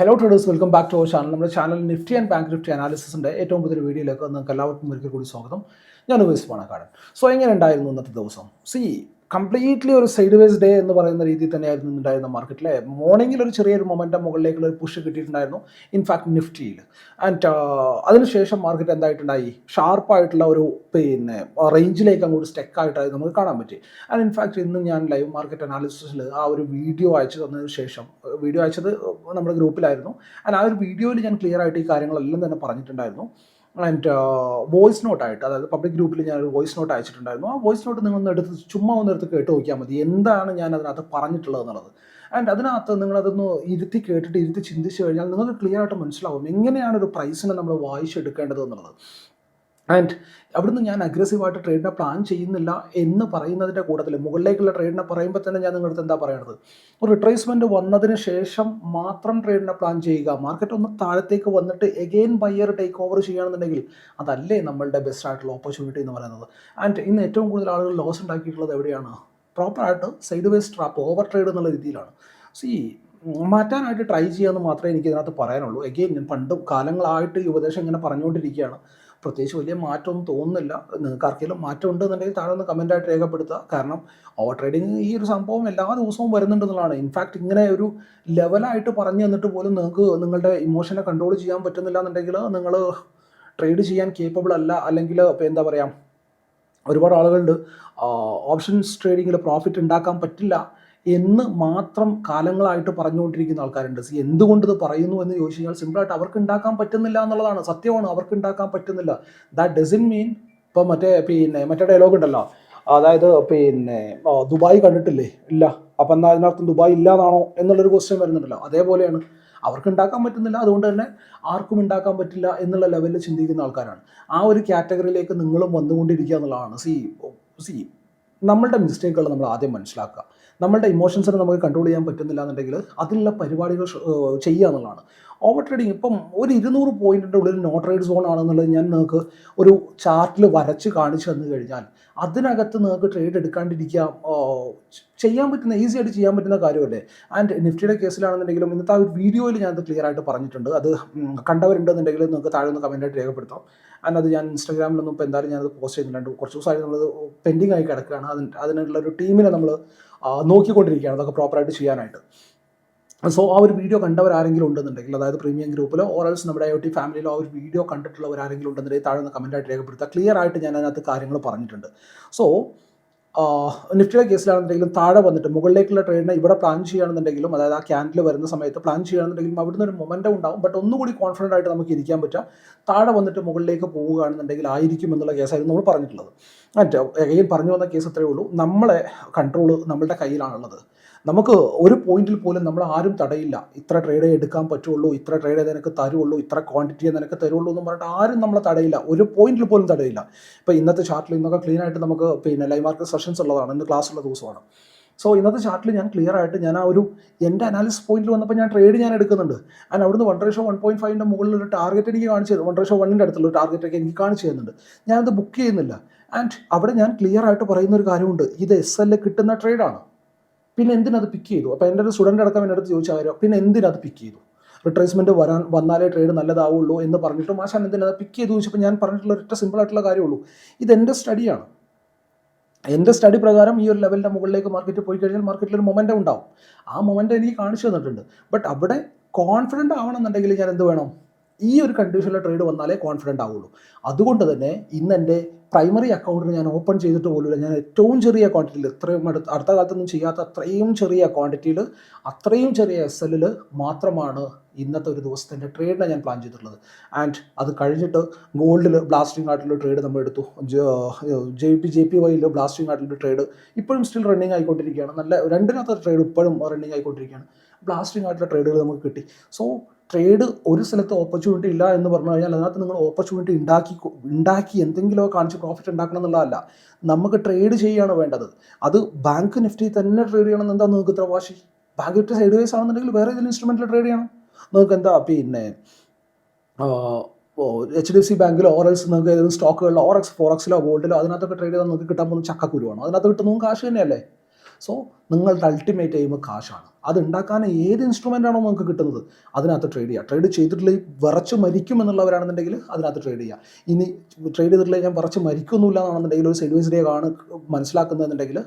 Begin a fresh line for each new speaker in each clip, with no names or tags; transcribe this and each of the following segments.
Hello traders welcome back to our channel നമ്മുടെ channel Nifty and bank Nifty അനാലിസിസിന്റെ ഏറ്റവും പുതിയ വീഡിയോയിലേക്ക് നിങ്ങൾക്ക് എല്ലാവർക്കും ഒരിക്കൽ കൂടി സ്വാഗതം. ഞാൻ ഉപയോഗിച്ച് പണക്കാരൻ സോ എങ്ങനെ ഉണ്ടായിരുന്നു ഇന്നത്തെ ദിവസം? സി കംപ്ലീറ്റ്ലി ഒരു സൈഡ് വേസ് ഡേ എന്ന് പറയുന്ന രീതിയിൽ തന്നെയായിരുന്നു ഉണ്ടായിരുന്ന മാർക്കറ്റിലെ മോർണിംഗിൽ ഒരു ചെറിയൊരു മൊമെന്റം മുകളിലേക്കുള്ള ഒരു പുഷ് കിട്ടിയിട്ടുണ്ടായിരുന്നു. ഇൻഫാക്ട് നിഫ്റ്റിയിൽ ആൻഡ് അതിനുശേഷം മാർക്കറ്റ് എന്തായിട്ടുണ്ടായി? ഷാർപ്പായിട്ടുള്ള ഒരു പിന്നെ റേഞ്ചിലേക്ക് അങ്ങോട്ട് സ്റ്റെക്കായിട്ടായി നമുക്ക് കാണാൻ പറ്റി. ആൻഡ് ഇൻഫാക്ട് ഇന്ന് ഞാൻ ലൈവ് മാർക്കറ്റ് അനാലിസിസിൽ ആ ഒരു വീഡിയോ അയച്ചു തന്നതിന് ശേഷം വീഡിയോ അയച്ചത് നമ്മുടെ ഗ്രൂപ്പിലായിരുന്നു ആൻഡ് ആ ഒരു വീഡിയോയിൽ ഞാൻ ക്ലിയർ ആയിട്ട് ഈ കാര്യങ്ങളെല്ലാം തന്നെ പറഞ്ഞിട്ടുണ്ടായിരുന്നു. ആൻഡ് വോയിസ് നോട്ടായിട്ട് അതായത് പബ്ലിക് ഗ്രൂപ്പിൽ ഞാൻ ഒരു വോയിസ് നോട്ട് അയച്ചിട്ടുണ്ടായിരുന്നു. ആ വോയിസ് നോട്ട് നിങ്ങൾ ഒന്ന് എടുത്ത് ചുമ്മാ ഒന്ന് എടുത്ത് കേട്ട് നോക്കിയാൽ മതി. എന്താണ് ഞാൻ അതിനകത്ത് പറഞ്ഞിട്ടുള്ളത് എന്നുള്ളത്. ആൻഡ് അതിനകത്ത് നിങ്ങളതൊന്ന് ഇരുത്തി കേട്ടിട്ട് ഇരുത്തി ചിന്തിച്ച് കഴിഞ്ഞാൽ നിങ്ങൾക്ക് ക്ലിയർ ആയിട്ട് മനസ്സിലാവും എങ്ങനെയാണ് ഒരു പ്രൈസിനെ നമ്മൾ വായിച്ചെടുക്കേണ്ടത് എന്നുള്ളത്. ആൻഡ് അവിടുന്ന് ഞാൻ അഗ്രസീവായിട്ട് ട്രേഡിനെ പ്ലാൻ ചെയ്യുന്നില്ല എന്ന് പറയുന്നതിന്റെ കൂട്ടത്തിൽ മുകളിലേക്കുള്ള ട്രേഡിനെ പറയുമ്പോൾ തന്നെ ഞാൻ നിങ്ങളുടെ എന്താ പറയണത്? ഒരു റിട്രേസ്മെന്റ് വന്നതിന് ശേഷം മാത്രം ട്രേഡിനെ പ്ലാൻ ചെയ്യുക. മാർക്കറ്റ് ഒന്ന് താഴത്തേക്ക് വന്നിട്ട് എഗെയിൻ ബയ്യർ ടേക്ക് ഓവർ ചെയ്യുകയാണെന്നുണ്ടെങ്കിൽ അതല്ലേ നമ്മളുടെ ബെസ്റ്റ് ആയിട്ടുള്ള ഓപ്പർച്യൂണിറ്റി എന്ന് പറയുന്നത്. ആൻഡ് ഇന്ന് ഏറ്റവും കൂടുതൽ ആളുകൾ ലോസ് ഉണ്ടാക്കിയിട്ടുള്ളത് എവിടെയാണ്? പ്രോപ്പറായിട്ട് sideways trap over trade എന്നുള്ള രീതിയിലാണ്. സി മാറ്റാനായിട്ട് ട്രൈ ചെയ്യാമെന്ന് മാത്രമേ എനിക്ക് ഇതിനകത്ത് പറയാനുള്ളൂ. എഗെയിൻ ഞാൻ പണ്ട് കാലങ്ങളായിട്ട് ഈ ഉപദേശം ഇങ്ങനെ പറഞ്ഞുകൊണ്ടിരിക്കുകയാണ്. പ്രത്യേകിച്ച് വലിയ മാറ്റമൊന്നും തോന്നുന്നില്ല. നിങ്ങൾക്ക് ആർക്കെങ്കിലും മാറ്റം ഉണ്ടെന്നുണ്ടെങ്കിൽ താഴെ ഒന്ന് കമന്റായിട്ട് രേഖപ്പെടുത്തുക. കാരണം ഓവർ ട്രേഡിങ് ഈ ഒരു സംഭവം എല്ലാ ദിവസവും വരുന്നുണ്ടെന്നുള്ളതാണ്. ഇൻഫാക്ട് ഇങ്ങനെ ഒരു ലെവലായിട്ട് പറഞ്ഞു തന്നിട്ട് പോലും നിങ്ങൾക്ക് നിങ്ങളുടെ ഇമോഷനെ കൺട്രോൾ ചെയ്യാൻ പറ്റുന്നില്ല എന്നുണ്ടെങ്കിൽ നിങ്ങൾ ട്രേഡ് ചെയ്യാൻ കേപ്പബിൾ അല്ല. അല്ലെങ്കിൽ ഇപ്പോൾ എന്താ പറയുക ഒരുപാട് ആളുകളുണ്ട് ഓപ്ഷൻസ് ട്രേഡിങ്ങിൽ പ്രോഫിറ്റ് ഉണ്ടാക്കാൻ പറ്റില്ല. എന്ന് മാത്രം കാലങ്ങളായിട്ട് പറഞ്ഞുകൊണ്ടിരിക്കുന്ന ആൾക്കാരുണ്ട്. സി എന്തുകൊണ്ട് ഇത് പറയുന്നു എന്ന് ചോദിച്ചു കഴിഞ്ഞാൽ സിമ്പിളായിട്ട് അവർക്ക് ഉണ്ടാക്കാൻ പറ്റുന്നില്ല എന്നുള്ളതാണ്. സത്യമാണ് അവർക്ക് ഉണ്ടാക്കാൻ പറ്റുന്നില്ല. ദാറ്റ് ഡസൻ മീൻ ഇപ്പം മറ്റേ പിന്നെ മറ്റേ ഡയലോഗ് ഉണ്ടല്ലോ. അതായത് പിന്നെ ദുബായ് കണ്ടിട്ടില്ലേ? ഇല്ല. അപ്പം എന്നാൽ അതിനർത്ഥം ദുബായ് ഇല്ലാന്നാണോ എന്നുള്ളൊരു ക്വസ്റ്റ്യൻ വരുന്നുണ്ടല്ലോ. അതേപോലെയാണ്. അവർക്ക് ഉണ്ടാക്കാൻ പറ്റുന്നില്ല. അതുകൊണ്ട് തന്നെ ആർക്കും ഉണ്ടാക്കാൻ പറ്റില്ല എന്നുള്ള ലെവലിൽ ചിന്തിക്കുന്ന ആൾക്കാരാണ്. ആ ഒരു കാറ്റഗറിയിലേക്ക് നിങ്ങളും വന്നുകൊണ്ടിരിക്കുക എന്നുള്ളതാണ്. സി സി നമ്മളുടെ മിസ്റ്റേക്കുകൾ നമ്മൾ ആദ്യം മനസ്സിലാക്കുക. നമ്മളുടെ ഇമോഷൻസിനെ നമുക്ക് കൺട്രോൾ ചെയ്യാൻ പറ്റുന്നില്ല എന്നുണ്ടെങ്കിൽ അതിലുള്ള പരിപാടികൾ ചെയ്യുക എന്നുള്ളതാണ്. ഓവർ ട്രേഡിങ് ഇപ്പം ഒരു ഇരുന്നൂറ് പോയിന്റിന്റെ ഉള്ളിൽ നോ ട്രേഡ് സോൺ ആണെന്നുള്ളത് ഞാൻ നിങ്ങൾക്ക് ഒരു ചാർട്ടിൽ വരച്ച് കാണിച്ചു തന്നു കഴിഞ്ഞാൽ അതിനകത്ത് നിങ്ങൾക്ക് ട്രേഡ് എടുക്കാണ്ടിരിക്കുക ചെയ്യാൻ പറ്റുന്ന ഈസി ആയിട്ട് ചെയ്യാൻ പറ്റുന്ന കാര്യമല്ലേ? ആൻഡ് നിഫ്റ്റിയുടെ കേസിലാണെന്നുണ്ടെങ്കിലും ഇന്നത്തെ ആ ഒരു വീഡിയോയിൽ ഞാൻ അത് ക്ലിയർ ആയിട്ട് പറഞ്ഞിട്ടുണ്ട്. അത് കണ്ടവരുണ്ടെന്നുണ്ടെങ്കിൽ നിങ്ങൾക്ക് താഴെ ഒന്ന് കമന്റായിട്ട് രേഖപ്പെടുത്താം. ആൻഡ് അത് ഞാൻ ഇൻസ്റ്റാഗ്രാമിലൊന്നും ഇപ്പോൾ എന്തായാലും ഞാനത് പോസ്റ്റ് ചെയ്യുന്നുണ്ട് കുറച്ച് ദിവസമായി നമ്മൾ പെൻഡിങ് ആയി കിടക്കുകയാണ്. അതിന് അതിനുള്ള ഒരു ടീമിനെ നമ്മൾ നോക്കിക്കൊണ്ടിരിക്കുകയാണ്. അതൊക്കെ പ്രോപ്പറായിട്ട് ചെയ്യാനായിട്ട്. സോ ആ ഒരു വീഡിയോ കണ്ടവർ ആരെങ്കിലും ഉണ്ടെന്നുണ്ടെങ്കിൽ അതായത് പ്രീമിയം ഗ്രൂപ്പിലോ ഓറൽസ് നമ്മുടെ ഐ ഒ ടി ഫാമിലിയിലോ ആ ഒരു വീഡിയോ കണ്ടിട്ടുള്ളവർ ആരെങ്കിലും ഉണ്ടെന്നുണ്ടെങ്കിൽ താഴെ നിന്ന് കമന്റായിട്ട് രേഖപ്പെടുത്തുക. ക്ലിയർ ആയിട്ട് ഞാൻ അതിനകത്ത് കാര്യങ്ങൾ പറഞ്ഞിട്ടുണ്ട്. സോ നിഫ്റ്റിയുടെ കേസിലാണെന്നുണ്ടെങ്കിലും താഴെ വന്നിട്ട് മുകളിലേക്കുള്ള ട്രേഡിനെ ഇവിടെ പ്ലാൻ ചെയ്യുകയാണെന്നുണ്ടെങ്കിലും അതായത് ആ ക്യാൻഡിൽ വരുന്ന സമയത്ത് പ്ലാൻ ചെയ്യുകയാണെന്നുണ്ടെങ്കിലും അവിടുന്ന് ഒരു മൊമെന്റം ഉണ്ടാവും. ബട്ട് ഒന്നുകൂടി കോൺഫിഡന്റ് ആയിട്ട് നമുക്ക് ഇരിക്കാൻ പറ്റുക. താഴെ വന്നിട്ട് മുകളിലേക്ക് പോവുകയാണെന്നുണ്ടെങ്കിൽ ആയിരിക്കും എന്നുള്ള കേസായിരുന്നു നമ്മൾ പറഞ്ഞിട്ടുള്ളത്. മറ്റേ എഗെയിൻ പറഞ്ഞു വന്ന കേസ് അത്രയേ ഉള്ളൂ. നമ്മളെ കൺട്രോൾ നമ്മളുടെ കയ്യിലാണുള്ളത്. നമുക്ക് ഒരു പോയിന്റിൽ പോലും നമ്മൾ ആരും തടയില്ല. ഇത്ര ട്രേഡ് എടുക്കാൻ പറ്റുള്ളൂ ഇത്ര ട്രേഡ് നിനക്ക് തരുള്ളൂ ഇത്ര ക്വാണ്ടിറ്റിയെ നിനക്ക് തരുള്ളൂ എന്ന് പറഞ്ഞിട്ട് ആരും നമ്മളെ തടയില്ല. ഒരു പോയിന്റിൽ പോലും തടയില്ല. ഇപ്പോൾ ഇന്നത്തെ ചാർട്ടിൽ ഇന്നൊക്കെ ക്ലീൻ ആയിട്ട് നമുക്ക് പിന്നെ ലൈവ് മാർക്കറ്റ് സെഷൻസ് ഉള്ളതാണ്. ഇന്ന് ക്ലാസ് ഉള്ള ദിവസമാണ്. സോ ഇന്നത്തെ ചാർട്ടിൽ ഞാൻ ക്ലിയർ ആയിട്ട് ഞാൻ ആ ഒരു എന്റെ അനാലിസിസ് പോയിന്റിൽ വന്നപ്പോൾ ഞാൻ ട്രേഡ് ഞാൻ എടുക്കുന്നുണ്ട്. ആൻഡ് അവിടുന്ന് വൺ റേഷോ വൺ പോയിന്റ് ഫൈവിന്റെ മുകളിൽ ഒരു ടാർഗറ്റ് എനിക്ക് കാണിച്ചു തരും വൺ റേഷോ വണ്ണിന്റെ അടുത്തുള്ള ടാർഗറ്റ് ഒക്കെ എനിക്ക് കാണിച്ചു തരുന്നുണ്ട്. ഞാനത് ബുക്ക് ചെയ്യുന്നില്ല. ആൻഡ് അവിടെ ഞാൻ ക്ലിയർ ആയിട്ട് പറയുന്ന ഒരു കാര്യമുണ്ട്. ഇത് എസ് എൽ കിട്ടുന്ന ട്രേഡാണ് പിന്നെ എന്തിനത് പിക്ക് ചെയ്തു? അപ്പോൾ എന്റെ ഒരു സ്റ്റുഡന്റ് അടക്കം എന്റെ അടുത്ത് ചോദിച്ച കാര്യം പിന്നെ എന്തിനത് പിക്ക് ചെയ്തു? റിട്രേസ്മെന്റ് വരാൻ വന്നാലേ ട്രേഡ് നല്ലതാവുള്ളൂ എന്ന് പറഞ്ഞിട്ട് മാഷാൻ എന്തിനത് പിക്ക് ചെയ്തു ചോദിച്ചപ്പോൾ ഞാൻ പറഞ്ഞിട്ടുള്ള ഒറ്റ സിമ്പിൾ ആയിട്ടുള്ള കാര്യമുള്ളൂ. ഇത് എന്റെ സ്റ്റഡിയാണ് എന്റെ സ്റ്റഡി പ്രകാരം ഈ ഒരു ലെവലിന്റെ മുകളിലേക്ക് മാർക്കറ്റ് പോയി കഴിഞ്ഞാൽ മാർക്കറ്റിൽ ഒരു മൊമെന്റം ഉണ്ടാവും. ആ മൊമെന്റം എനിക്ക് കാണിച്ചു തന്നിട്ടുണ്ട്. ബട്ട് അവിടെ കോൺഫിഡന്റ് ആവണമെന്നുണ്ടെങ്കിൽ ഞാൻ എന്ത് വേണം? ഈ ഒരു കണ്ടീഷനിലെ ട്രേഡ് വന്നാലേ കോൺഫിഡന്റ് ആവുള്ളൂ. അതുകൊണ്ട് തന്നെ ഇന്ന് എന്റെ പ്രൈമറി അക്കൗണ്ടിന് ഞാൻ ഓപ്പൺ ചെയ്തിട്ട് പോലുമില്ല. ഞാൻ ഏറ്റവും ചെറിയ ക്വാണ്ടിറ്റിയിൽ ഇത്രയും അടുത്ത അടുത്ത കാലത്തൊന്നും ചെയ്യാത്ത അത്രയും ചെറിയ ക്വാണ്ടിറ്റിയിൽ അത്രയും ചെറിയ എസ് എല്ലിൽ മാത്രമാണ് ഇന്നത്തെ ഒരു ദിവസത്തെ എന്റെ ട്രേഡിനെ ഞാൻ പ്ലാൻ ചെയ്തിട്ടുള്ളത്. ആൻഡ് അത് കഴിഞ്ഞിട്ട് ഗോൾഡിൽ ബ്ലാസ്റ്റിംഗ് ആയിട്ടുള്ള ട്രേഡ് നമ്മൾ എടുത്തു. ജെ പി ജെ പി വൈയിൽ ബ്ലാസ്റ്റിംഗ് ആയിട്ടുള്ള ട്രേഡ് ഇപ്പോഴും സ്റ്റിൽ റണ്ണിങ് ആയിക്കൊണ്ടിരിക്കുകയാണ്. നല്ല രണ്ടിനകത്ത് ട്രേഡ് ഇപ്പോഴും റണ്ണിങ് ആയിക്കൊണ്ടിരിക്കുകയാണ്. ബ്ലാസ്റ്റിംഗ് ആയിട്ടുള്ള ട്രേഡുകൾ നമുക്ക് കിട്ടി. സോ ട്രേഡ് ഒരു സ്ഥലത്ത് ഓപ്പർച്യൂണിറ്റി ഇല്ല എന്ന് പറഞ്ഞു കഴിഞ്ഞാൽ അതിനകത്ത് നിങ്ങൾ ഓപ്പർച്യൂണിറ്റി ഉണ്ടാക്കി ഉണ്ടാക്കി എന്തെങ്കിലുമൊക്കെ കാണിച്ച് പ്രോഫിറ്റ് ഉണ്ടാക്കണം എന്നുള്ളതല്ല. നമുക്ക് ട്രേഡ് ചെയ്യുകയാണ് വേണ്ടത്. അത് ബാങ്ക് നിഫ്റ്റി തന്നെ ട്രേഡ് ചെയ്യണം എന്താ നിങ്ങൾക്ക് ഇത്ര വാശി ബാങ്ക് നിഫ്റ്റി സൈഡ് വൈസ് ആണെന്നുണ്ടെങ്കിൽ വേറെ ഏതെങ്കിലും ഇൻസ്ട്രുമെന്റിൽ ട്രേഡ് ചെയ്യണം. നിങ്ങൾക്ക് എന്താ? പിന്നെ എച്ച് ഡി എഫ് സി ബാങ്കിലോ ഓറൽസ് നിങ്ങൾക്ക് ഏതെങ്കിലും സ്റ്റോക്കുകളിലോ ഓറക്സ് ഫോറക്സിലോ ഗോൾഡിലോ അതിനകത്തൊക്കെ ട്രേഡ് ചെയ്താൽ നിങ്ങൾക്ക് കിട്ടാൻ പോകുന്ന ചക്കക്കുരുവാണ് അതിനകത്ത് കിട്ടുന്നതും കാശ് തന്നെയല്ലേ? സോ നിങ്ങളുടെ അൾട്ടിമേറ്റ് എയിം കാശാണ്. അത് ഉണ്ടാക്കാൻ ഏത് ഇൻസ്ട്രുമെന്റ് നമുക്ക് കിട്ടുന്നത് അതിനകത്ത് ട്രേഡ് ചെയ്യുക ട്രേഡ് ചെയ്തിട്ടില്ല വിറച്ച് മരിക്കും എന്നുള്ളവരാണെന്നുണ്ടെങ്കിൽ അതിനകത്ത് ട്രേഡ് ചെയ്യുക ഇനി ട്രേഡ് ചെയ്തിട്ടില്ലെങ്കിൽ ഞാൻ വിറച്ച് മരിക്കുന്നില്ല എന്നാണെന്നുണ്ടെങ്കിൽ ഒരു സെഡ്വൈസ് ഡേ ആണ് മനസ്സിലാക്കുന്നതെന്നുണ്ടെങ്കിൽ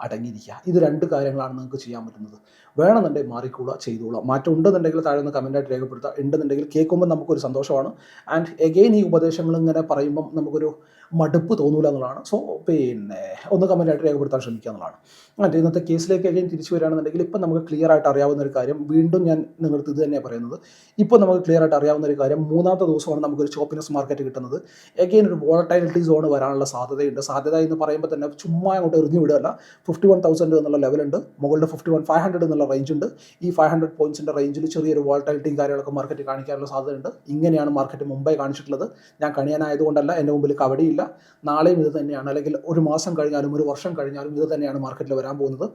അടങ്ങിയിരിക്കുക. ഇത് രണ്ട് കാര്യങ്ങളാണ് നിങ്ങൾക്ക് ചെയ്യാൻ പറ്റുന്നത്. വേണമെന്നുണ്ടെങ്കിൽ മാറിക്കൂടുക ചെയ്തോളാം. മാറ്റം ഉണ്ടെന്നുണ്ടെങ്കിൽ താഴെ നിന്ന് കമന്റായിട്ട് രേഖപ്പെടുത്തുക. ഉണ്ടെന്നുണ്ടെങ്കിൽ കേൾക്കുമ്പോൾ നമുക്കൊരു സന്തോഷമാണ്. ആൻഡ് എഗെയിൻ ഈ ഉപദേശങ്ങൾ ഇങ്ങനെ പറയുമ്പം നമുക്കൊരു മടുപ്പ് തോന്നൂല എന്നുള്ളതാണ്. സോ പിന്നെ ഒന്ന് കമന്റായിട്ട് രേഖപ്പെടുത്താൻ ശ്രമിക്കുക എന്നുള്ളതാണ്. മറ്റേ ഇന്നത്തെ കേസിലേക്ക് എഗെയിൻ തിരിച്ചു വരികയാണെന്നുണ്ടെങ്കിൽ ഇപ്പം നമുക്ക് ക്ലിയർ ആയിട്ട് അറിയാവുന്ന ഒരു കാര്യം വീണ്ടും ഞാൻ നിങ്ങൾക്ക് ഇത് തന്നെയാണ് പറയുന്നത്. ഇപ്പോൾ നമുക്ക് ക്ലിയർ ആയിട്ട് അറിയാവുന്ന ഒരു കാര്യം മൂന്നാമത്തെ ദിവസമാണ് നമുക്കൊരു ഷോപ്പിനസ് മാർക്കറ്റ് കിട്ടുന്നത്. എഗെയിൻ ഒരു വോളറ്റൈലിറ്റി സോൺ വരാനുള്ള സാധ്യതയുണ്ട്. സാധ്യത എന്ന് പറയുമ്പോൾ തന്നെ ചുമ്മാ അങ്ങോട്ട് എറിഞ്ഞു വിടുകയല്ല. ഫിഫ്റ്റി വൺ തൗസൻഡ് എന്നുള്ള ലെവലുണ്ട് മുകളിൽ ഫിഫ്റ്റി വൺ ഫൈവ് ഹൺഡ്രഡ് എന്നുള്ള റേഞ്ച് ഉണ്ട്. ഈ ഫൈവ് ഹൺഡ്രഡ് പോയിന്റ്സിന്റെ റേഞ്ചിൽ ചെറിയൊരു വോളറ്റൈലിറ്റിയും കാര്യങ്ങളൊക്കെ മാർക്കറ്റ് കാണിക്കാനുള്ള സാധ്യതയുണ്ട്. ഇങ്ങനെയാണ് മാർക്കറ്റ് മുംബൈ കാണിച്ചിട്ടുള്ളത്. ഞാൻ കണിയാനായതുകൊണ്ടല്ല എന്റെ മുമ്പിൽ കവടിയില്ല. നാളെയും ഇത് തന്നെയാണ്. അല്ലെങ്കിൽ ഒരു മാസം കഴിഞ്ഞാലും ഒരു വർഷം കഴിഞ്ഞാലും ഇത് തന്നെയാണ് മാർക്കറ്റിൽ വരാൻ പോകുന്നത്.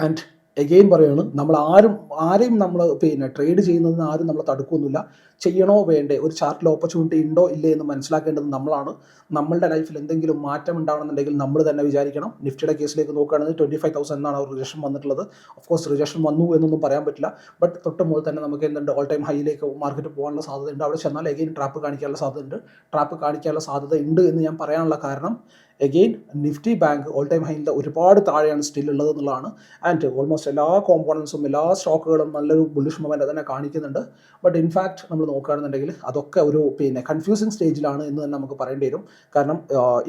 ആൻഡ് എഗെയിൻ പറയുകയാണ് നമ്മൾ ആരും ആരെയും നമ്മൾ പിന്നെ ട്രേഡ് ചെയ്യുന്നതിന് ആരും നമ്മൾ തടുക്കൊന്നുമില്ല. ചെയ്യണോ വേണ്ടേ? ഒരു ചാർട്ടിൽ ഓപ്പർച്യൂണിറ്റി ഉണ്ടോ? ഇല്ലേ എന്ന് മനസ്സിലാക്കേണ്ടത് നമ്മളാണ്. നമ്മളുടെ ലൈഫിൽ എന്തെങ്കിലും മാറ്റം ഉണ്ടാവണമെന്നുണ്ടെങ്കിൽ നമ്മൾ തന്നെ വിചാരിക്കണം. നിഫ്റ്റിയുടെ കേസിലേക്ക് നോക്കുകയാണെങ്കിൽ ട്വന്റി ഫൈവ് തൗസൻഡ് എന്നാണ് അവർ റിജക്ഷൻ വന്നിട്ടുള്ളത്. ഓഫ് കോഴ്സ് റിജക്ഷൻ വന്നു എന്നൊന്നും പറയാൻ പറ്റില്ല. ബട്ട് തൊട്ട് മുകളിൽ തന്നെ നമുക്ക് എന്തുണ്ട്? ഓൾ ടൈം ഹൈയിലേക്ക് മാർക്കറ്റ് പോകാനുള്ള സാധ്യതയുണ്ട്. അവിടെ ചെന്നാൽ എഗെയിൻ ട്രാപ്പ് കാണിക്കാനുള്ള സാധ്യതയുണ്ട്. ട്രാപ്പ് കാണിക്കാനുള്ള സാധ്യത ഉണ്ട് എന്ന് ഞാൻ പറയാനുള്ള കാരണം again Nifty bank all time ഹൈന്റെ ഒരുപാട് താഴെയാണ് സ്റ്റിൽ ഉള്ളത് എന്നുള്ളതാണ്. ആൻഡ് ഓൾമോസ്റ്റ് എല്ലാ കോമ്പോണൻസും എല്ലാ സ്റ്റോക്കുകളും നല്ലൊരു ബുള്ളിഷ് മൊമെന്റ് തന്നെ കാണിക്കുന്നുണ്ട്. ബട്ട് ഇൻഫാക്ട് നമ്മൾ നോക്കുകയാണെന്നുണ്ടെങ്കിൽ അതൊക്കെ ഒരു പിന്നെ കൺഫ്യൂസിങ് സ്റ്റേജിലാണ് എന്ന് തന്നെ നമുക്ക് പറയേണ്ടി വരും. കാരണം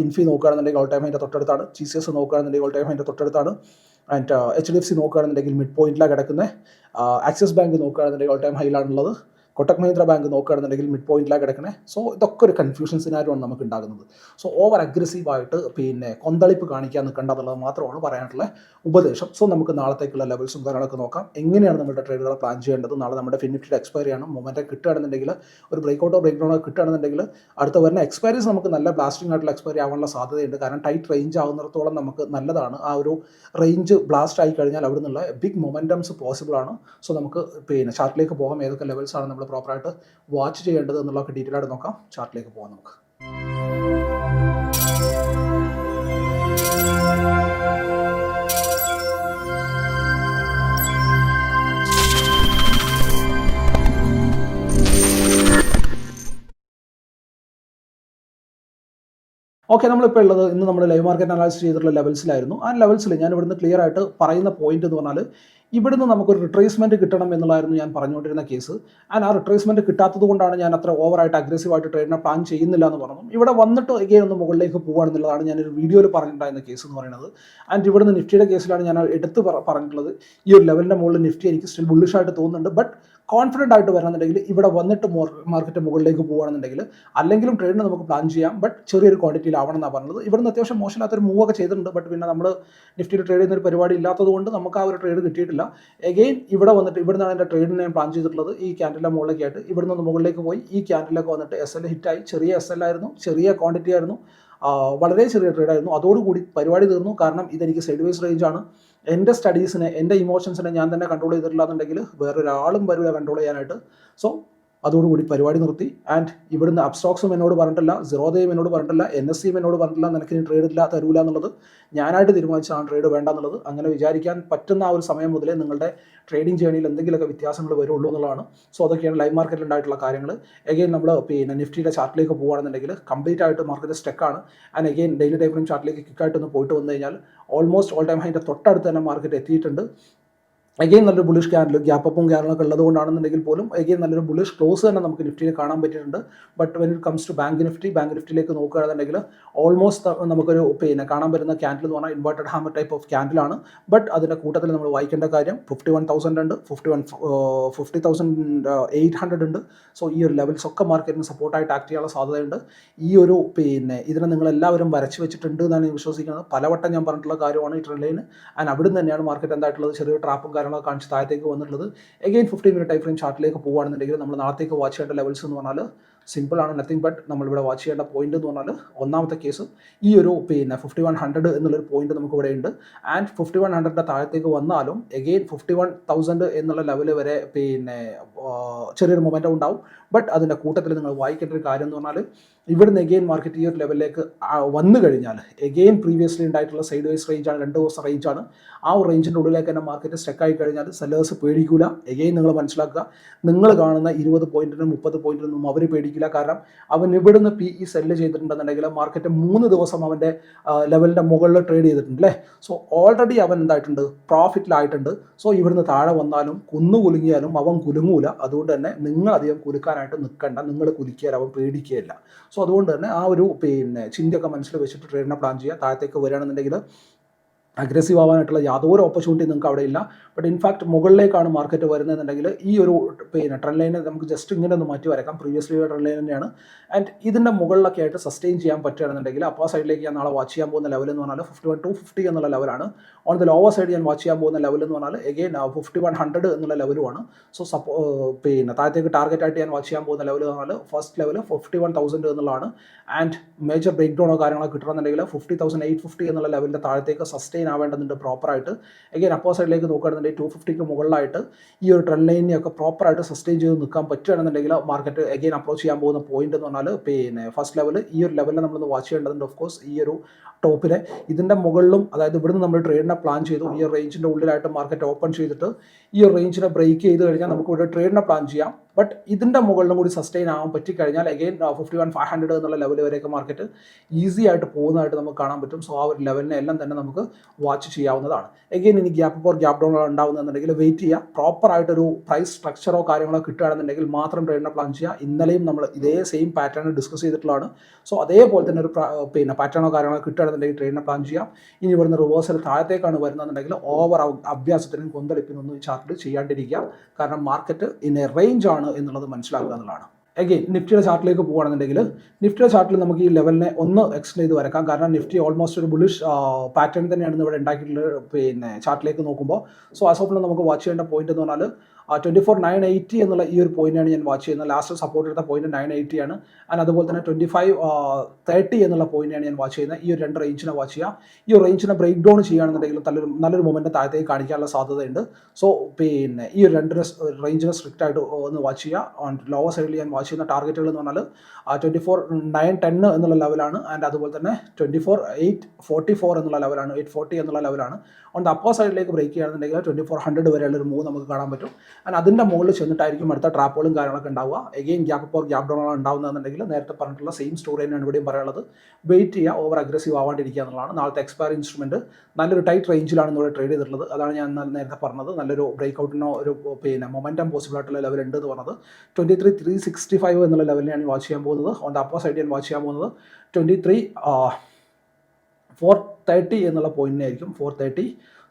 ഇൻഫി നോക്കുകയാണെന്നുണ്ടെങ്കിൽ ഓൾ ടൈം ഹൈന്റെ തൊട്ടടുത്താണ്. ജി സി എസ് നോക്കുകയാണെന്നുണ്ടെങ്കിൽ ഓൾ ടൈം ഹൈന്റെ തൊട്ടടുത്താണ്. And H D F C നോക്കുകയാണെന്നുണ്ടെങ്കിൽ മിഡ് പോയിന്റിലാണ് കിടക്കുന്നത്. ആക്സിസ് ബാങ്ക് നോക്കുകയാണെന്നുണ്ടെങ്കിൽ ഓൾ ടൈം ഹൈയിലാണുള്ളത് കൊട്ടക് മഹീന്ദ്ര ബാങ്ക് നോക്കുകയാണെന്നുണ്ടെങ്കിൽ മിഡ് പോയിന്റിലാണ് കിടക്കണേ. സോ ഇതൊക്കെ ഒരു കൺഫ്യൂഷൻ സിനാരിയാണ് നമുക്ക് ഉണ്ടാകുന്നത് സോ ഓവർ അഗ്രസീവായിട്ട് പിന്നെ കൊന്തളിപ്പ് കാണിക്കാൻ നിൽക്കേണ്ട എന്നുള്ളത് മാത്രമാണ് പറയാനുള്ള ഉപദേശം. സോ നമുക്ക് നാളത്തേക്കുള്ള ലെവൽസും കാര്യങ്ങളൊക്കെ നോക്കാം. എങ്ങനെയാണ് നമ്മുടെ ട്രേഡുകൾ പ്ലാൻ ചെയ്യേണ്ടത്? നാളെ നമ്മുടെ ഫിനിഫിഡ് എക്സ്പയറി ആണ്. മൊമെന്റം കിട്ടുകയാണെന്നുണ്ടെങ്കിൽ ഒരു ബ്രേക്ക് ഔട്ടോ ബ്രേക്ക് ഡൗണോ കിട്ടുകയാണെന്നുണ്ടെങ്കിൽ അടുത്ത വരുന്ന എക്സ്പയറീസ് നമുക്ക് നല്ല ബ്ലാസ്റ്റിംഗ് ആയിട്ടുള്ള എക്സ്പയറി ആവാനുള്ള സാധ്യതയുണ്ട്. കാരണം ടൈറ്റ് റേഞ്ച് ആവുന്നിടത്തോളം നമുക്ക് നല്ലതാണ്. ആ ഒരു റേഞ്ച് ബ്ലാസ്റ്റ് ആയി കഴിഞ്ഞാൽ അവിടെ നിന്നുള്ള ബിഗ് മൊമെന്റംസ് പോസിബിൾ ആണ്. സോ നമുക്ക് പിന്നെ ചാർട്ടിലേക്ക് പോകാം. ഏതൊക്കെ ലെവൽസ് ആണ് നമ്മൾ പ്രോപ്പറായിട്ട് വാച്ച് ചെയ്യേണ്ടത് എന്നുള്ളതൊക്കെ ഡീറ്റെയിൽ ആയിട്ട് നോക്കാം. ചാർട്ടിലേക്ക് പോകാം നമുക്ക്. ഓക്കെ നമ്മളിപ്പോൾ ഉള്ളത് ഇന്ന് നമ്മൾ ലൈവ് മാർക്കറ്റ് അനാലിസിസ് ചെയ്തിട്ടുള്ള ലെവൽസിലായിരുന്നു ആ ലെവൽസിൽ ഞാൻ ഇവിടുന്ന് ക്ലിയർ ആയിട്ട് പറയുന്ന പോയിന്റ് എന്ന് പറഞ്ഞാൽ ഇവിടുന്ന് നമുക്കൊരു റിട്രേസ്മെന്റ് കിട്ടണം എന്നുള്ളതായിരുന്നു ഞാൻ പറഞ്ഞുകൊണ്ടിരുന്ന കേസ് ആൻഡ് ആ റിട്രേസ്മെന്റ് കിട്ടാത്തത് കൊണ്ടാണ് ഞാൻ അത്ര ഓവറായിട്ട് അഗ്രസീവായിട്ട് ട്രേഡിനെ പ്ലാൻ ചെയ്യുന്നില്ല എന്ന് പറഞ്ഞു. ഇവിടെ വന്നിട്ട് എഗെയിൻ ഒന്ന് മുകളിലേക്ക് പോകുകയാണെന്നുള്ളതാണ് ഞാനൊരു വീഡിയോയിൽ പറഞ്ഞിട്ടുണ്ടായിരുന്ന കേസ് എന്ന് പറയുന്നത്. ആൻഡ് ഇവിടുന്ന് നിഫ്റ്റിയുടെ കേസിലാണ് ഞാൻ എടുത്ത് പറ- പറഞ്ഞിട്ടുള്ളത്. ഈ ഒരു ലെവലിന്റെ മുകളിൽ നിഫ്റ്റി എനിക്ക് സ്റ്റിൽ ബുള്ളിഷായിട്ട് തോന്നുന്നുണ്ട്. ബട്ട് കോൺഫിഡന്റ് ആയിട്ട് വരണമെന്നുണ്ടെങ്കിൽ ഇവിടെ വന്നിട്ട് മാർക്കറ്റ് മുകളിലേക്ക് പോകുകയാണെന്നുണ്ടെങ്കിൽ അല്ലെങ്കിലും ട്രേഡിന് നമുക്ക് പ്ലാൻ ചെയ്യാം. ബട്ട് ചെറിയൊരു ക്വാണ്ടിറ്റിയിൽ ആവണം എന്നാണ് പറഞ്ഞത്. ഇവിടുന്ന് അത്യാവശ്യം മോശമില്ലാത്തൊരു മൂവ് ഒക്കെ ചെയ്തിട്ടുണ്ട്. ബട്ട് പിന്നെ നമ്മൾ നിഫ്റ്റിയിൽ ട്രേഡ് ചെയ്യുന്ന ഒരു പരിപാടി ഇല്ലാത്തത് കൊണ്ട് നമുക്ക് ആ ഒരു ട്രേഡ് കിട്ടിയിട്ടില്ല. എഗെയിൻ ഇവിടെ വന്നിട്ട് ഇവിടുന്നാണ് എന്റെ ട്രേഡിനെ ഞാൻ പ്ലാൻ ചെയ്തിട്ടുള്ളത്. ഈ ക്യാൻഡിലെ മുകളിലേക്ക് ആയിട്ട് ഇവിടെ നിന്ന് മുകളിലേക്ക് പോയി. ഈ ക്യാൻഡിലൊക്കെ വന്നിട്ട് എസ് എൽ ഹിറ്റായി ചെറിയ എസ് എൽ ആയിരുന്നു. ചെറിയ ക്വാണ്ടിറ്റി ആയിരുന്നു. വളരെ ചെറിയ ട്രേഡ് ആയിരുന്നു. അതോടുകൂടി പരിപാടി തീർന്നു. കാരണം ഇതെനിക്ക് സൈഡ് വൈസ് റേഞ്ച് ആണ്. എന്റെ സ്റ്റഡീസിനെ എന്റെ ഇമോഷൻസിനെ ഞാൻ തന്നെ കൺട്രോൾ ചെയ്തിട്ടില്ല എന്നുണ്ടെങ്കിൽ വേറൊരാളും വരില്ല കൺട്രോൾ ചെയ്യാനായിട്ട്. സോ അതോടുകൂടി പരിപാടി നിർത്തി. ആൻഡ് ഇവിടുന്ന് അബ്സ്റ്റോക്സും എന്നോട് പറഞ്ഞിട്ടില്ല സിറോദയും എന്നോട് പറഞ്ഞിട്ടില്ല എൻ എസ് സിയും എന്നോട് പറഞ്ഞിട്ടില്ല നിനക്ക് ഇനി ട്രേഡ് ഇല്ല തരൂല എന്നുള്ളത് ഞാനായിട്ട് തീരുമാനിച്ചാണ് ട്രേഡ് വേണ്ട എന്നുള്ളത്. അങ്ങനെ വിചാരിക്കാൻ പറ്റുന്ന ആ ഒരു സമയം മുതലേ നിങ്ങളുടെ ട്രേഡിംഗ് ജേണിയിൽ എന്തെങ്കിലുമൊക്കെ വ്യത്യാസങ്ങൾ വരുള്ളൂ എന്നുള്ളതാണ്. സോ അതൊക്കെയാണ് ലൈവ് മാർക്കറ്റിൽ ഉണ്ടായിട്ടുള്ള കാര്യങ്ങൾ എഗെയിൻ നമ്മൾ പിന്നെ നിഫ്റ്റിയുടെ ചാർട്ടിലേക്ക് പോകുകയാണെന്നുണ്ടെങ്കിൽ കംപ്ലീറ്റ് ആയിട്ട് മാർക്കറ്റ് സ്റ്റെക്കാണ് ആൻഡ് എഗെയിൻ ഡെയിലി ടൈം ചാർട്ടിലേക്ക് കിക്കായിട്ടൊന്ന് പോയിട്ട് വന്നു കഴിഞ്ഞാൽ ഓൾമോസ്റ്റ് ഓൾ ടൈം ഹൈന്റെ തൊട്ടടുത്ത് തന്നെ മാർക്കറ്റ് എത്തിയിട്ടുണ്ട്. എഗെയിൻ നല്ലൊരു ബുളിഷ് ക്യാൻഡിൽ ഗ്യാപ്പ് അപ്പും ഉള്ളത് ഉള്ളതുകൊണ്ടാണെന്നുണ്ടെങ്കിൽ പോലും എഗെയിൻ നല്ലൊരു ബുളിഷ് ക്ലോസ് തന്നെ നമുക്ക് നിഫ്റ്റിയിൽ കാണാൻ പറ്റിയിട്ടുണ്ട്. But when it comes to bank Nifty bank നിഫ്റ്റിയിലേക്ക് നോക്കുകയാണെന്നുണ്ടെങ്കിൽ ഓൾമോസ്റ്റ് നമുക്കൊരു പിന്നെ കാണാൻ പറ്റുന്ന ക്യാൻഡിൽ എന്ന് പറഞ്ഞാൽ ഇൻവേർട്ടഡ് ഹാമർ ടൈപ്പ് ഓഫ് ക്യാൻഡിലാണ് ബട്ട് അതിന്റെ കൂട്ടത്തിൽ നമ്മൾ വായിക്കേണ്ട കാര്യം ഫിഫ്റ്റി വൺ തൗസൻഡ് ഉണ്ട്. Fifty one fifty thousand eight hundred ഉണ്ട്. സോ ഈ ഒരു ലെവൽസ് ഒക്കെ മാർക്കറ്റിന് സപ്പോർട്ടായിട്ട് ആക്ട് ചെയ്യാനുള്ള സാധ്യതയുണ്ട്. ഈ ഒരു പിന്നെ ഇതിനെ നിങ്ങൾ എല്ലാവരും വരച്ച് വെച്ചിട്ടുണ്ട് എന്നാണ് ഞാൻ വിശ്വസിക്കുന്നത്. പലവട്ടം ഞാൻ പറഞ്ഞിട്ടുള്ള കാര്യമാണ് ഈ ട്രെൻഡ് ലൈൻ ആൻഡ് അവിടെ തന്നെയാണ് മാർക്കറ്റ് എന്തായിട്ടുള്ളത്? ചെറിയ ട്രാപ്പും കാര്യങ്ങളൊക്കെ കാണിച്ച് താഴത്തേക്ക് വന്നിട്ടുള്ളത്. Again fifteen minute time frame ചാർട്ടിലേക്ക് പോകുകയാണെന്നുണ്ടെങ്കിൽ നമ്മൾ നാളത്തേക്ക് വാച്ച് ചെയ്യേണ്ട ലെവൽസ് എന്ന് പറഞ്ഞാൽ സിമ്പിൾ ആണ് നത്തിങ് ബട്ട് നമ്മളിവിടെ വാച്ച് ചെയ്യേണ്ട പോയിന്റ് എന്ന് പറഞ്ഞാൽ ഒന്നാമത്തെ കേസ് ഈ ഒരു പിന്നെ ഫിഫ്റ്റി വൺ ഹൺഡ്രഡ് എന്നുള്ളൊരു പോയിന്റ് നമുക്ക് ഇവിടെ ഉണ്ട് ആൻഡ് ഫിഫ്റ്റി വൺ ഹൺഡ്രഡിന്റെ താഴത്തേക്ക് വന്നാലും എഗെയിൻ ഫിഫ്റ്റി വൺ തൗസൻഡ് എന്നുള്ള ലെവൽ വരെ പിന്നെ ചെറിയൊരു മൊമെന്റം ഉണ്ടാവും. ബട്ട് അതിന്റെ കൂട്ടത്തിൽ നിങ്ങൾ വായിക്കേണ്ട ഒരു കാര്യം എന്ന് പറഞ്ഞാൽ ഇവിടുന്ന് എഗെയിൻ മാർക്കറ്റ് ഈ ഒരു ലെവലിലേക്ക് വന്നു കഴിഞ്ഞാൽ എഗെയിൻ പ്രീവിയസ്ലി ഉണ്ടായിട്ടുള്ള സൈഡ് വൈസ് റേഞ്ച് ആണ് രണ്ട് ദിവസം ആണ്. ആ ഒരു റേഞ്ചിന്റെ ഉള്ളിലേക്ക് തന്നെ മാർക്കറ്റ് സ്റ്റെക്ക് ആയി കഴിഞ്ഞാൽ സെല്ലേഴ്സ് പേടിക്കില്ല എഗെയിൻ നിങ്ങൾ മനസ്സിലാക്കുക നിങ്ങൾ കാണുന്ന ഇരുപത് പോയിന്റിനും മുപ്പത് പോയിന്റിനൊന്നും അവർ പേടിക്കില്ല കാരണം അവൻ ഇവിടുന്ന് പി ഇ സെല്ല് ചെയ്തിട്ടുണ്ടെന്നുണ്ടെങ്കിൽ മാർക്കറ്റ് മൂന്ന് ദിവസം അവന്റെ ലെവലിന്റെ മുകളിൽ ട്രേഡ് ചെയ്തിട്ടുണ്ട് അല്ലേ? സോ ഓൾറെഡി അവൻ എന്തായിട്ടുണ്ട്? പ്രോഫിറ്റിലായിട്ടുണ്ട് സോ ഇവിടുന്ന് താഴെ വന്നാലും കുന്നു കുലുങ്ങിയാലും അവൻ കുലുങ്ങൂല. അതുകൊണ്ട് തന്നെ നിങ്ങൾ അധികം കുലുക്കാനായിട്ട് നിൽക്കണ്ട നിങ്ങൾ കുലുക്കിയാൽ അവൻ പേടിക്കുകയില്ല. സോ അതുകൊണ്ട് തന്നെ ആ ഒരു പിന്നെ ചിന്തയൊക്കെ മനസ്സിൽ വെച്ചിട്ട് ട്രേഡിനെ പ്ലാൻ ചെയ്യുക. താഴത്തേക്ക് വരികയാണെന്നുണ്ടെങ്കിൽ അഗ്രസീവ് ആവാനായിട്ടുള്ള യാതൊരു ഓപ്പർച്യൂണിറ്റി നിങ്ങൾക്ക് അവിടെ ഇല്ല. ബട്ട് ഇൻഫാക്ട് മുകളിലേക്കാണ് മാർക്കറ്റ് വരുന്നതെന്നുണ്ടെങ്കിൽ ഈ ഒരു പിന്നെ ട്രെൻഡ് ലൈനെ നമുക്ക് ജസ്റ്റ് ഇങ്ങനെ ഒന്ന് മാറ്റി വരക്കാം പ്രീവിയസ്ലി ട്രെൻഡ് ലൈൻ തന്നെയാണ്. ആൻഡ് ഇതിന്റെ മുകളിലൊക്കെ ആയിട്ട് സസ്റ്റെയിൻ ചെയ്യാൻ പറ്റുകയാണെന്നുണ്ടെങ്കിൽ അപ്പോൾ സൈഡിലേക്ക് ഞാൻ നാളെ വാച്ച് ചെയ്യാൻ പോകുന്ന ലെവൽ എന്ന് പറഞ്ഞാൽ ഫിഫ്റ്റി വൺ ടു ഫിഫ്റ്റി എന്നുള്ള ലെവലാണ് ഓൺ ദ ലോവർ സൈഡ് ഞാൻ വാച്ച് ചെയ്യാൻ പോകുന്ന ലെവൽ എന്ന് പറഞ്ഞാൽ എഗെയിൻ ഫിഫ്റ്റി വൺ ഹൺഡ്രഡ് എന്നുള്ള ലെവലുമാണ് സോ സപ്പോ പിന്നെ താഴത്തേക്ക് ടാർഗറ്റ് ആയിട്ട് ഞാൻ വാച്ച് ചെയ്യാൻ പോകുന്ന ലെവൽ എന്ന് പറഞ്ഞാൽ first level fifty one thousand എന്നുള്ളതാണ്. ആൻഡ് മേജർ ബ്രേക്ക് ഡൗണോ കാര്യങ്ങളോ കിട്ടണമെന്നുണ്ടെങ്കിൽ ഫിഫ്റ്റി തൗസൻഡ് എയ്റ്റ് ഫിഫ്റ്റി എന്നുള്ള ലെവലിന്റെ താഴത്തേക്ക് സസ്റ്റെയിൻ ആവേണ്ടതുണ്ട് പ്രോപ്പറായിട്ട് അഗൈൻ അപ്പോ സൈഡിലേക്ക് നോക്കുകയാണെന്നുണ്ടെങ്കിൽ ടു ഫിഫ്റ്റിക്ക് മുകളിലായിട്ട് ഈ ഒരു ട്രെൻഡ് ലൈനെയൊക്കെ പ്രോപ്പറായിട്ട് സസ്റ്റെയിൻ ചെയ്ത് നിൽക്കാൻ പറ്റുകയാണെന്നുണ്ടെങ്കിൽ മാർക്കറ്റ് അഗൈൻ അപ്രോച്ച് ചെയ്യാൻ പോകുന്ന പോയിന്റ് എന്ന് പറഞ്ഞാൽ പിന്നെ ഫസ്റ്റ് ലെവൽ ഈ ഒരു ലെവലിൽ നമ്മളൊന്ന് വാച്ച് ചെയ്യേണ്ടതുണ്ട്. ഓഫ് കോഴ്സ് ഈ ഒരു ടോപ്പിലെ ഇതിന്റെ മുകളിലും അതായത് ഇവിടുന്ന് നമ്മൾ ട്രേഡിനെ പ്ലാൻ ചെയ്തു. ഈ റേഞ്ചിന്റെ ഉള്ളിലായിട്ട് മാർക്കറ്റ് ഓപ്പൺ ചെയ്തിട്ട് ഈ റേഞ്ചിനെ ബ്രേക്ക് ചെയ്ത് കഴിഞ്ഞാൽ നമുക്ക് ഇവിടെ ട്രേഡിനെ പ്ലാൻ ചെയ്യാം. ബട്ട് ഇതിന്റെ മുകളിലും കൂടി സസ്റ്റെയിൻ ആവാൻ പറ്റിക്കഴിഞ്ഞാൽ again fifty one five hundred എന്നുള്ള ലെവൽ വരെയൊക്കെ മാർക്കറ്റ് ഈസി ആയിട്ട് പോകുന്നതായിട്ട് നമുക്ക് കാണാൻ പറ്റും. സോ ആ ഒരു ലെവലിനെ എല്ലാം തന്നെ നമുക്ക് വാച്ച് ചെയ്യാവുന്നതാണ്. എഗെയിൻ ഇനി ഗ്യാപ്പ് ഓർ ഗ്യാപ്പ് ഡൗൺ ഉണ്ടാവുന്നുണ്ടെങ്കിൽ വെയിറ്റ് ചെയ്യുക. പ്രോപ്പർ ആയിട്ടൊരു പ്രൈസ് സ്ട്രക്ചറോ കാര്യങ്ങളോ കിട്ടുകയാണെന്നുണ്ടെങ്കിൽ മാത്രം ട്രേഡിനെ പ്ലാൻ ചെയ്യുക. ഇന്നലെയും നമ്മൾ ഇതേ സെയിം പാറ്റേൺ ഡിസ്കസ് ചെയ്തിട്ടുള്ളതാണ്. സോ അതേപോലെ തന്നെ ഒരു പിന്നെ പാറ്റേണോ കാര്യങ്ങളോ കിട്ടുകയാണെന്നുണ്ടെങ്കിൽ ട്രേഡിനെ പ്ലാൻ ചെയ്യാം ഇനി ഇവിടുന്ന് റിവേഴ്സൽ താഴത്തേക്കാണ് വരുന്നതെന്നുണ്ടെങ്കിൽ ഓവർ അഭ്യാസത്തിനും കൊന്തളിപ്പിനൊന്നും ഈ ചാർട്ടിൽ ചെയ്യാണ്ടിരിക്കുക കാരണം മാർക്കറ്റ് ഇൻ എ റേഞ്ച് ആണ് എന്നുള്ളത് മനസ്സിലാക്കുക എന്നുള്ളതാണ്. അഗെയിൻ നിഫ്റ്റിയുടെ ചാർട്ടിലേക്ക് പോകുകയാണെന്നുണ്ടെങ്കിൽ നിഫ്റ്റിയുടെ ചാർട്ടിൽ നമുക്ക് ഈ ലെവലിനെ ഒന്ന് എക്സ്റ്റെൻഡ് ചെയ്ത് വരക്കാം കാരണം നിഫ്റ്റി ഓൾമോസ്റ്റ് ഒരു ബുളിഷ് പാറ്റേൺ തന്നെയാണ് ഇവിടെ ഉണ്ടാക്കിയിട്ടുള്ള പിന്നെ ചാർട്ടിലേക്ക് നോക്കുമ്പോൾ. സോ ആസ് ഓഫ് നമുക്ക് വാച്ച് ചെയ്യേണ്ട പോയിന്റ് എന്ന് പറഞ്ഞാൽ ട്വന്റി ഫോർ നയൻ എയ്റ്റി എന്നുള്ള ഈ ഒരു പോയിന്റാണ് ഞാൻ വാച്ച് ചെയ്യുന്നത്. ലാസ്റ്റ് സപ്പോർട്ട് എടുത്ത പോയിന്റ് നയൻ എയ്റ്റി ആണ്. ആൻഡ് അതുപോലെ തന്നെ ട്വന്റി ഫൈവ് തേർട്ടി എന്നുള്ള പോയിന്റാണ് ഞാൻ വാച്ച് ചെയ്യുന്നത്. ഈ ഒരു രണ്ട് റേഞ്ചിനെ വാച്ച് ചെയ്യുക. ഈ ഒരു റേഞ്ചിനെ ബ്രേക്ക് ഡൗൺ ചെയ്യുകയാണെന്നുണ്ടെങ്കിൽ നല്ലൊരു നല്ലൊരു മൊമെന്റ് താഴത്തേക്ക് കാണിക്കാനുള്ള സാധ്യതയുണ്ട്. സോ പിന്നെ ഈ ഒരു രണ്ട് റേഞ്ചിനെ സ്ട്രിക്റ്റ് ആയിട്ട് ഒന്ന് വാച്ച് ചെയ്യുക. ലോവർ സൈഡിൽ ഞാൻ വാച്ച് ചെയ്യുന്ന ടാർഗറ്റുകൾ എന്ന് പറഞ്ഞാൽ ട്വന്റി ഫോർ നയൻ ടെൻ എന്നുള്ള ലെവലാണ് ആൻഡ് അതുപോലെ തന്നെ twenty four eight forty four എന്നുള്ള ലെവലാണ് എയ്റ്റ് ഫോർട്ടി എന്നുള്ള ലെവലാണ് ഓൺ ദ അപ്പോ സൈഡിലേക്ക് ബ്രേക്ക് ചെയ്യുകയാണെന്നുണ്ടെങ്കിൽ ട്വന്റി ഫോർ ഹൺഡ്രഡ് വരെയുള്ള ഒരു മൂവ് നമുക്ക് കാണാൻ പറ്റും. ആൻഡ് അതിന്റെ മുകളിൽ ചെന്നിട്ടായിരിക്കും അടുത്ത ട്രാപ്പുകളും കാര്യങ്ങളൊക്കെ ഉണ്ടാവുക. എഗെയിൻ ഗ്യാപ്പ് പോർ ഗ്യാപ്പ് ഡൗൺ ആണ് ഉണ്ടാവുന്നതെന്നുണ്ടെങ്കിൽ നേരത്തെ പറഞ്ഞിട്ടുള്ള സെയിം സ്റ്റോറി തന്നെയാണ് ഇവിടെയും പറയാനുള്ളത്. വെയിറ്റ് ചെയ്യുക ഓവർ അഗ്രസീവ് ആവാണ്ടിരിക്കുക എന്നുള്ളതാണ്. നാളത്തെ എക്സ്പയർ ഇൻസ്ട്രുമെന്റ് നല്ലൊരു ടൈറ്റ് റേഞ്ചിലാണ് ഇവിടെ ട്രേഡ് ചെയ്തിട്ടുള്ളത്. അതാണ് ഞാൻ നേരത്തെ പറഞ്ഞത്. നല്ലൊരു ബ്രേക്ക് ഔട്ടിനോ ഒരു പിന്നെ മൊമെന്റം പോസിബിൾ ആയിട്ടുള്ള ലെവൽ ഉണ്ട് എന്ന് പറഞ്ഞത്. Twenty three three sixty five എന്നുള്ള ലെവലിനെയാണ് വാച്ച് ചെയ്യാൻ പോകുന്നത്. ഓൺ ദ അപ്പോ സൈഡ് ഞാൻ വാച്ച് ചെയ്യാൻ പോകുന്നത്. ട്വന്റി ത്രീ ഫോർ തേർട്ടി എന്നുള്ള പോയിന്റിനെ ആയിരിക്കും ഫോർ തേർട്ടി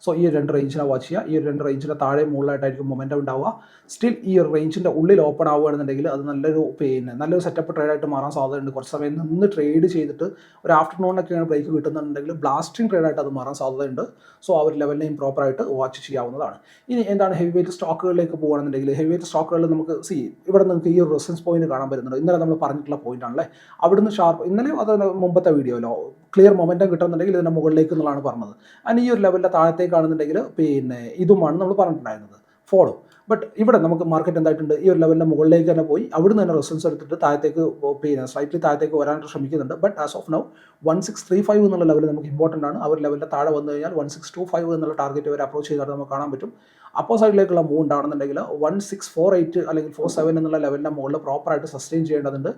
സോ ഈ രണ്ട് റേഞ്ചിനെ വാച്ച് ചെയ്യുക. ഈ രണ്ട് റേഞ്ചിന്റെ താഴെ മുകളിലായിട്ടായിരിക്കും മൊമെന്റം ഉണ്ടാവുക. സ്റ്റിൽ ഈ ഒരു റേഞ്ചിന്റെ ഉള്ളിൽ ഓപ്പൺ ആവുകയാണെന്നുണ്ടെങ്കിൽ അത് നല്ലൊരു പിന്നെ നല്ലൊരു സെറ്റപ്പ് ട്രേഡ് ട്രേഡായിട്ട് മാറാൻ സാധ്യതയുണ്ട്. കുറച്ച് സമയം നിന്ന് ട്രേഡ് ചെയ്തിട്ട് ഒരു ആഫ്റ്റർനൂണിനൊക്കെയാണ് ബ്രേക്ക് കിട്ടുന്നുണ്ടെങ്കിൽ ബ്ലാസ്റ്റിംഗ് ട്രേഡായിട്ട് അത് മാറാൻ സാധ്യതയുണ്ട്. സോ ആ ഒരു ലെവലിനെയും പ്രോപ്പറായിട്ട് വാച്ച് ചെയ്യാവുന്നതാണ്. ഇനി എന്താണ് ഹെവി വെയിറ്റ് സ്റ്റോക്കുകളിലേക്ക് പോകുകയാണെന്നുണ്ടെങ്കിൽ ഹെവി വെയിറ്റ് സ്റ്റോക്കുകളിൽ നമുക്ക് സി ഇവിടെ നിങ്ങൾക്ക് ഈ ഒരു റെസിസ്റ്റൻസ് പോയിന്റ് കാണാൻ പറ്റുന്നുണ്ട്. ഇന്നലെ നമ്മൾ പറഞ്ഞിട്ടുള്ള പോയിന്റ് ആണല്ലേ? അവിടുന്ന് ഷാർപ്പ് ഇന്നലെ അത് മുമ്പത്തെ വീഡിയോയിലോ ക്ലിയർ മൊമെന്റം കിട്ടുന്നുണ്ടെങ്കിൽ ഇതിന്റെ മുകളിലേക്ക് എന്നുള്ളതാണ് പറഞ്ഞത്. അതിന് ഈ ഒരു ലെവലിന്റെ താഴത്തേക്കാണെന്നുണ്ടെങ്കിൽ പിന്നെ ഇതുമാണ് നമ്മൾ പറഞ്ഞിട്ടുണ്ടായിരുന്നത്. ഫോളോ ബട്ട് ഇവിടെ നമുക്ക് മാർക്കറ്റ് എന്തായിട്ടുണ്ട്? ഈ ഒരു ലെവലിന്റെ മുകളിലേക്ക് തന്നെ പോയി. അവിടുന്ന് തന്നെ റെസിസ്റ്റൻസ് എടുത്തിട്ട് താഴത്തേക്ക് പിന്നെ സ്ലൈറ്റ്ലി താഴത്തേക്ക് വരാനായിട്ട് ശ്രമിക്കുന്നുണ്ട്. But as of now one six three five എന്നുള്ള ലെവൽ നമുക്ക് ഇമ്പോർട്ടന്റ് ആണ്. ആ ഒരു ലെവലിന്റെ താഴെ വന്നു കഴിഞ്ഞാൽ വൺ സിക്സ് ടു ഫൈവ് എന്നുള്ള ടാർഗറ്റ് വരെ അപ്രോച്ച് ചെയ്താൽ നമുക്ക് കാണാൻ പറ്റും. അപ്പോ സൈഡിലേക്കുള്ള മൂവ് ഉണ്ടാവണമെന്നുണ്ടെങ്കിൽ വൺ സിക്സ് ഫോർ എയ്റ്റ് അല്ലെങ്കിൽ ഫോർ സെവൻ എന്നുള്ള ലെവലിന്റെ മുകളിൽ പ്രോപ്പറായിട്ട് സസ്റ്റെയിൻ ചെയ്യേണ്ടതുണ്ട്.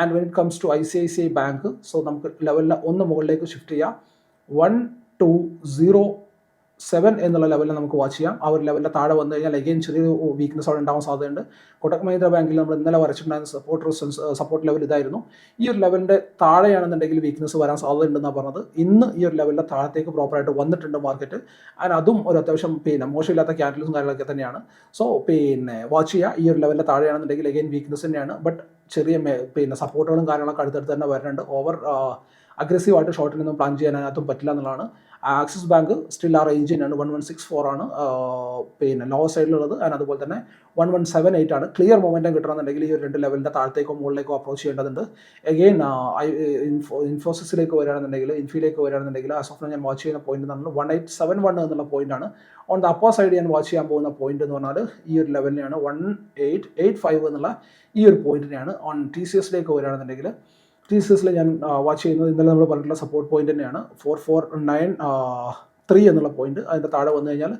And when it comes to I C I C I bank so നമുക്ക് ലെവലിൽ ഒന്ന് മുകളിലേക്ക് ഷിഫ്റ്റ് ചെയ്യാം. വൺ ടു സീറോ സെവൻ എന്നുള്ള ലെവലിൽ നമുക്ക് വാച്ച് ചെയ്യാം. ആ ഒരു ലെവലിന്റെ താഴെ വന്നു കഴിഞ്ഞാൽ അഗെയിൻ ചെറിയൊരു വീക്ക്നസ് അവിടെ ഉണ്ടാവാൻ സാധ്യതയുണ്ട്. കൊട്ടക് മഹീന്ദ്ര ബാങ്കിൽ നമ്മൾ ഇന്നലെ വരച്ചിട്ടുണ്ടായിരുന്ന സപ്പോർട്ട് സപ്പോർട്ട് ലെവൽ ഇതായിരുന്നു. ഈ ഒരു ലെവലിന്റെ താഴെയാണെന്നുണ്ടെങ്കിൽ വീക്ക്നെസ് വരാൻ സാധ്യതയുണ്ടെന്നാണ് പറഞ്ഞത്. ഇന്ന് ഈ ഒരു ലെവലിന്റെ താഴത്തേക്ക് പ്രോപ്പറായിട്ട് വന്നിട്ടുണ്ട് മാർക്കറ്റ് ആൻഡ് അതും ഒരു അത്യാവശ്യം പിന്നെ മോശമില്ലാത്ത ക്യാൻഡിൽസും കാര്യങ്ങളൊക്കെ തന്നെയാണ്. സോ പിന്നെ വാച്ച് ചെയ്യുക. ഈ ഒരു ലെവലിന്റെ താഴെയാണെന്നുണ്ടെങ്കിൽ അഗെയിൻ വീക്ക്നെസ് തന്നെയാണ്. ബട്ട് ചെറിയ പിന്നെ സപ്പോർട്ടുകളും കാര്യങ്ങളൊക്കെ അടുത്തടുത്ത് തന്നെ വരുന്നുണ്ട്. ഓവർ അഗ്രസീവായിട്ട് ഷോർട്ടിനൊന്നും പ്ലാൻ ചെയ്യാൻ അതിനകത്തും പറ്റില്ല എന്നുള്ളതാണ്. ആക്സിസ് ബാങ്ക് സ്റ്റിൽ ആ റേഞ്ച് തന്നെയാണ്. വൺ വൺ സിക്സ് ഫോർ ആണ്. ആ, പിന്നെ ലോ സൈഡിലുള്ളത് ആൻഡ് അതുപോലെ തന്നെ വൺ വൺ സെവൻ എയ്റ്റ് ആണ്. ക്ലിയർ മൊമെന്റം കിട്ടണമെന്നുണ്ടെങ്കിൽ ഈ ഒരു രണ്ട് ലെവലിന്റെ താഴത്തേക്കോ മുകളിലേക്കോ അപ്രോച്ച് ചെയ്യേണ്ടതുണ്ട്. എഗെയിൻ ഇൻഫോ ഇൻഫോസിസിലേക്ക് വരികയാണെന്നുണ്ടെങ്കിൽ ഇൻഫിയിലേക്ക് വരികയാണെന്നുണ്ടെങ്കിൽ ആസ് ഓഫ് ഞാൻ വാച്ച് ചെയ്യുന്ന പോയിന്റ് എന്ന് പറഞ്ഞാൽ വൺ എയ്റ്റ് സെവൻ വൺ എന്നുള്ള പോയിന്റാണ് ഓൺ ദ അപ്പോ സൈഡ് ഞാൻ വാച്ച് ചെയ്യാൻ പോകുന്ന പോയിന്റ് എന്ന് പറഞ്ഞാൽ ഈ ഒരു ലെവലിനെയാണ് വൺ എയ്റ്റ് എയ്റ്റ് ഫൈവ് എന്നുള്ള ഈ ഒരു പോയിന്റിനെയാണ് ഓൺ ടി സി എസിലേക്ക് വരികയാണെന്നുണ്ടെങ്കിൽ എസിൽ ഞാൻ വാച്ച് ചെയ്യുന്നത് ഇന്നലെ നമ്മൾ പറഞ്ഞിട്ടുള്ള സപ്പോർട്ട് പോയിന്റ് തന്നെയാണ്. ഫോർ ഫോർ നയൻ ത്രീ എന്നുള്ള പോയിന്റ് അതിന്റെ താഴെ വന്നു കഴിഞ്ഞാൽ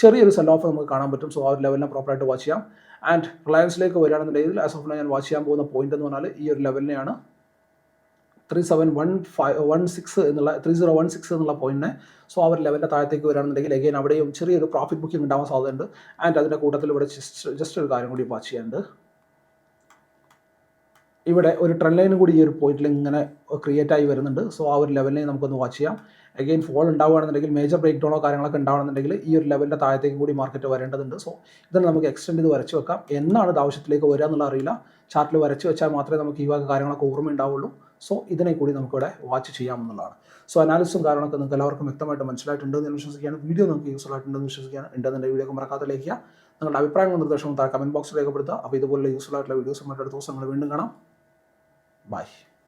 ചെറിയൊരു സെൽ ഓഫ് നമുക്ക് കാണാൻ പറ്റും. സോ ആ ഒരു ലെവലിനെ പ്രോപ്പറായിട്ട് വാച്ച് ചെയ്യാം. ആൻഡ് റിലയൻസിലേക്ക് വരികയാണെന്നുണ്ടെങ്കിൽ ആസ് ഓഫ് ഞാൻ വാച്ച് ചെയ്യാൻ പോകുന്ന പോയിന്റ് എന്ന് പറഞ്ഞാൽ ഈ ഒരു ലെവലിനെയാണ് three seven one five one six എന്നുള്ള ത്രീ സീറോ വൺ സിക്സ് എന്നുള്ള പോയിന്റിനെ സോ ആ ഒരു ലെവലിന്റെ താഴത്തേക്ക് വരികയാണെന്നുണ്ടെങ്കിൽ എഗെയിൻ അവിടെയും ചെറിയൊരു പ്രോഫിറ്റ് ബുക്കിംഗ് ഉണ്ടാവാൻ സാധ്യതയുണ്ട്. ആൻഡ് അതിന്റെ കൂട്ടത്തിൽ ഇവിടെ ജസ്റ്റ് ജസ്റ്റ് ഒരു കാര്യം കൂടി വാച്ച് ചെയ്യാനുണ്ട്. ഇവിടെ ഒരു ട്രെൻഡ് ലൈനും കൂടി ഈ ഒരു പോയിന്റിൽ ഇങ്ങനെ ക്രിയേറ്റ് ആയി വരുന്നുണ്ട്. സോ ആ ഒരു ലെവലിനെ നമുക്കൊന്ന് വാച്ച് ചെയ്യാം. അഗെയിൻ ഫോൾ ഉണ്ടാവുകയാണെന്നുണ്ടെങ്കിൽ മേജർ ബ്രേക്ക് ഡൗണോ കാര്യങ്ങളൊക്കെ ഉണ്ടാവണമെന്നുണ്ടെങ്കിൽ ഈ ഒരു ലെവലിന്റെ താഴത്തേക്ക് കൂടി മാർക്കറ്റ് വരേണ്ടതുണ്ട്. സോ ഇതിനെ നമുക്ക് എക്സ്റ്റെൻഡ് ചെയ്ത് വരച്ച് വെക്കാം. എന്നാണ് ഇത് ആവശ്യത്തിലേക്ക് വരിക എന്നുള്ള അറിയില്ല. ചാർട്ടിൽ വരച്ച് വെച്ചാൽ മാത്രമേ നമുക്ക് ഈ വക കാര്യങ്ങളൊക്കെ ഓർമ്മ ഉണ്ടാവുള്ളൂ. സോ ഇതിനെ കൂടി നമുക്കിവിടെ വാച്ച് ചെയ്യാമെന്നുള്ളതാണ് സോ അനാലിസും കാര്യങ്ങളൊക്കെ നിങ്ങൾക്ക് എല്ലാവർക്കും വ്യക്തമായിട്ട് മനസ്സിലായിട്ടുണ്ടെന്ന് വിശ്വസിക്കുകയാണ്. വീഡിയോ നിങ്ങൾക്ക് യൂസ്ഫുൾ ആയിട്ടുണ്ടെന്ന് വിശ്വസിക്കുകയാണ്. ഉണ്ടെന്നുണ്ടെങ്കിൽ വീഡിയോ മറക്കാതെ ലയിക്കുക നിങ്ങളുടെ അഭിപ്രായങ്ങളും നിർദ്ദേശങ്ങളും താഴെ കമന്റ് ബോക്സിൽ രേഖപ്പെടുത്തുക. അപ്പോൾ ഇതുപോലെ യൂസ്ഫുൾ ആയിട്ടുള്ള വീഡിയോസ് മറ്റൊരു ദിവസം നമ്മൾ വീണ്ടും കാണാം. Bye.